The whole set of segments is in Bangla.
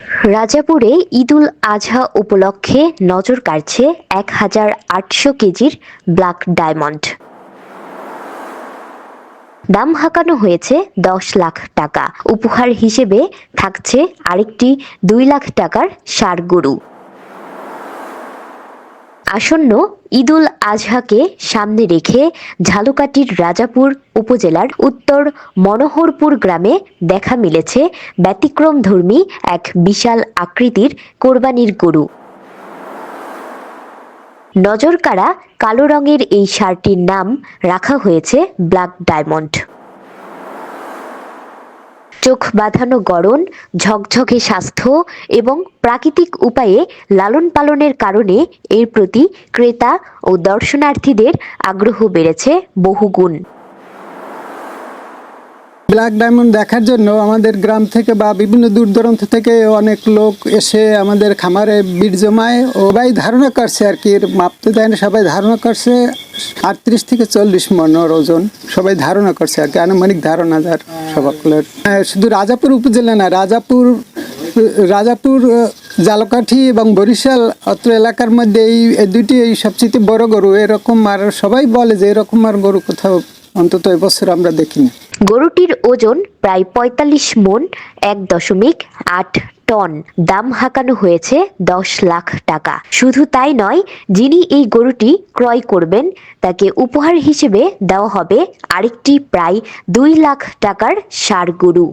রাজাপুরে ঈদুল আজহা উপলক্ষে নজর কাড়ছে এক হাজার আটশো কেজির ব্ল্যাক ডায়মন্ড। দাম হাঁকানো হয়েছে দশ লাখ টাকা। উপহার হিসেবে থাকছে আরেকটি দুই লাখ টাকার সার গরু। আসন্ন ঈদুল আজহাকে সামনে রেখে ঝালুকাঠির রাজাপুর উপজেলার উত্তর মনোহরপুর গ্রামে দেখা মিলেছে ব্যতিক্রমধর্মী এক বিশাল আকৃতির কোরবানির গরু। নজরকাড়া কালো রঙের এই ষাঁড়টির নাম রাখা হয়েছে ব্ল্যাক ডায়মন্ড। চোখ বাঁধানো গড়ন, ঝকঝকে স্বাস্থ্য এবং প্রাকৃতিক উপায়ে লালন পালনের কারণে এর প্রতি ক্রেতা ও দর্শনার্থীদের আগ্রহ বেড়েছে বহুগুণ। ব্ল্যাক ডায়মন্ড দেখার জন্য আমাদের গ্রাম থেকে বা বিভিন্ন দূর দূরান্ত থেকে অনেক লোক এসে আমাদের খামারে বীর জমায় সবাই ধারণা করছে আর কি মাপতে দেয় না সবাই ধারণা করছে আটত্রিশ থেকে চল্লিশ মন ওজন সবাই ধারণা করছে আর কি আনুমানিক ধারণা যার সবাইগুলোর হ্যাঁ, শুধু রাজাপুর উপজেলা না রাজাপুর রাজাপুর জালকাঠি এবং বরিশাল অত্র এলাকার মধ্যে এই দুইটি এই সবচেয়ে বড় গরু এরকম আর সবাই বলে যে এরকম আর গরু কোথাও অন্তত এবছর আমরা দেখিনি। গরুটির ওজন প্রায় পঁয়তাল্লিশ মন, এক দশমিক আট টন। দাম হাঁকানো হয়েছে দশ লাখ টাকা। শুধু তাই নয়, যিনি এই গরুটি ক্রয় করবেন, তাকে উপহার হিসেবে দেওয়া হবে আরেকটি প্রায় দুই লাখ টাকার সার গরু।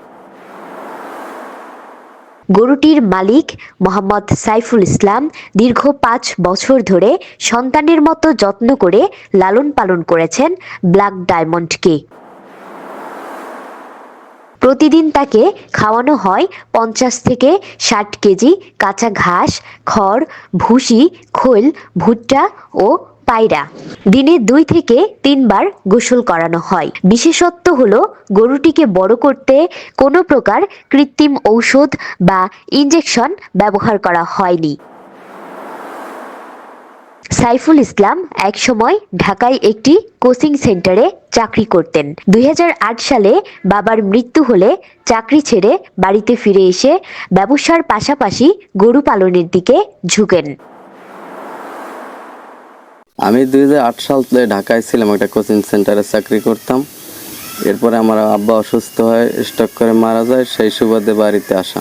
গরুটির মালিক মোহাম্মদ সাইফুল ইসলাম দীর্ঘ পাঁচ বছর ধরে সন্তানের মতো যত্ন করে লালন পালন করেছেন ব্ল্যাক ডায়মন্ডকে। প্রতিদিন তাকে খাওয়ানো হয় পঞ্চাশ থেকে ষাট কেজি কাঁচা ঘাস, খড়, ভুসি, খোল, ভুট্টা ও পায়রা। দিনে দুই থেকে তিনবার গোসল করানো হয়। বিশেষত্ব হলো, গরুটিকে বড় করতে কোনো প্রকার কৃত্রিম ঔষধ বা ইঞ্জেকশন ব্যবহার করা হয়নি। সাইফুল ইসলাম একসময় ঢাকায় একটি কোচিং সেন্টারে চাকরি করতেন। দুই হাজার আট সালে বাবার মৃত্যু হলে চাকরি ছেড়ে বাড়িতে ফিরে এসে ব্যবসার পাশাপাশি গরু পালনের দিকে ঝুঁকেন। আমি দুই সাল ঢাকায় ছিলাম, একটা কোচিং সেন্টারে চাকরি করতাম। এরপরে আমার আব্বা অসুস্থ হয় স্টক করে মারা যায়, সেই সুবাদে বাড়িতে আসা।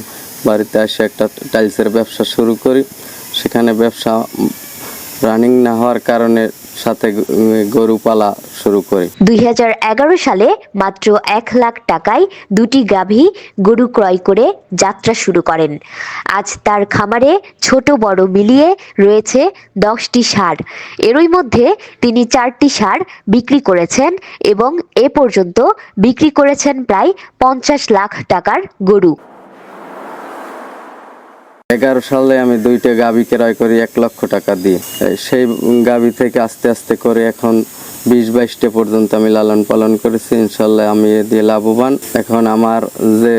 বাড়িতে আসে একটা টাইলসের ব্যবসা শুরু করি। সেখানে ব্যবসা রানিং না হওয়ার কারণে সাথে গরু পালা শুরু করি। দুই সালে মাত্র এক লাখ টাকায় দুটি গাভী গরু ক্রয় করে যাত্রা শুরু করেন। আজ তার খামারে ছোট বড় মিলিয়ে রয়েছে দশটি সার এরই মধ্যে তিনি চারটি সার বিক্রি করেছেন এবং এ পর্যন্ত বিক্রি করেছেন প্রায় পঞ্চাশ লাখ টাকার গরু। এগারো সালে আমি দুইটা গাভী ক্রয় করি এক লক্ষ টাকা দিয়ে। সেই গাভী থেকে আস্তে আস্তে করে এখন বিশ বাইশটা পর্যন্ত আমি লালন পালন করেছি। ইনশাল্লাহ আমি এ দিয়ে লাভবান। এখন আমার যে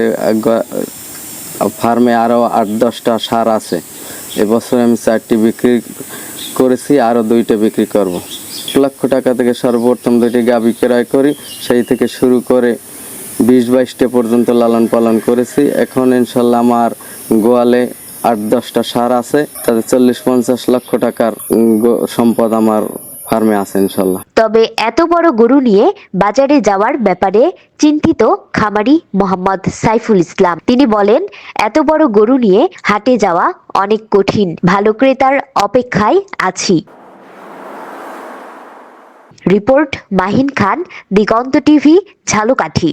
ফার্মে আরও আট দশটা সার আছে। এবছর আমি চারটি বিক্রি করেছি আরও দুইটা বিক্রি করব। এক লক্ষ টাকা থেকে সর্বপ্রথম দুইটি গাভী ক্রয় করি। সেই থেকে শুরু করে বিশ বাইশটা পর্যন্ত লালন পালন করেছি। এখন ইনশাল্লাহ আমার গোয়ালে আট দশটা সার আছে, তাতে চল্লিশ পঞ্চাশ লক্ষ টাকার সম্পদ আমার ফার্মে আছে ইনশাল্লাহ। তবে এত বড় গরু নিয়ে বাজারে যাওয়ার ব্যাপারে চিন্তিত খামারি মোহাম্মদ সাইফুল ইসলাম। তিনি বলেন, এত বড় গরু নিয়ে হাটে যাওয়া অনেক কঠিন। ভালো ক্রেতার অপেক্ষায় আছি। Report Mahin Khan, Diganta TV, Jhalokati.